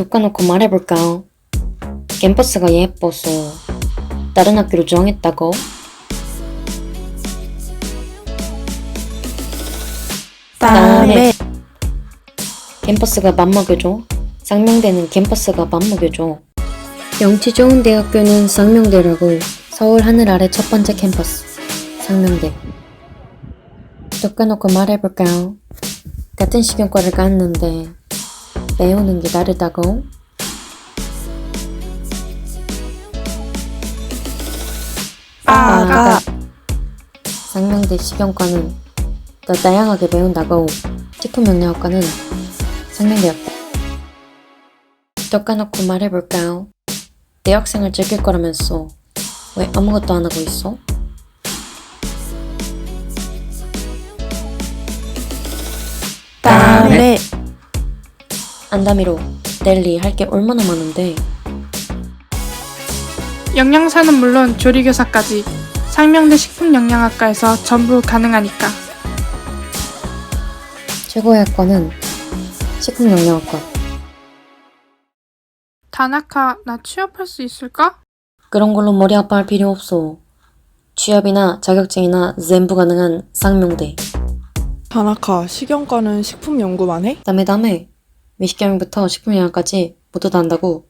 덮어놓고 말해볼까요? 캠퍼스가 예뻐서 다른 학교로 정했다고? 다음에 캠퍼스가 맘먹여줘. 상명대는 캠퍼스가 맘먹여줘. 영치 좋은 대학교는 상명대라고 서울 하늘 아래 첫 번째 캠퍼스 상명대. 덮어놓고 말해볼까요? 같은 시경과를 갔는데 배우는 게 다르다고? 빠가 상명대 식용과는 더 다양하게 배운다고 식품영양학과는 상명대였다. 덮어놓고 말해볼까요? 대학생을 즐길 거라면서 왜 아무것도 안 하고 있어? 안다미로 델리 할 게 얼마나 많은데 영양사는 물론 조리교사까지 상명대 식품영양학과에서 전부 가능하니까 최고의 학과는 식품영양학과 다나카 나 취업할 수 있을까? 그런 걸로 머리 아파할 필요 없어. 취업이나 자격증이나 전부 가능한 상명대. 다나카 식용과는 식품 연구만 해? 다음에 다음에 미식경영부터 식품영양까지 모두 다 한다고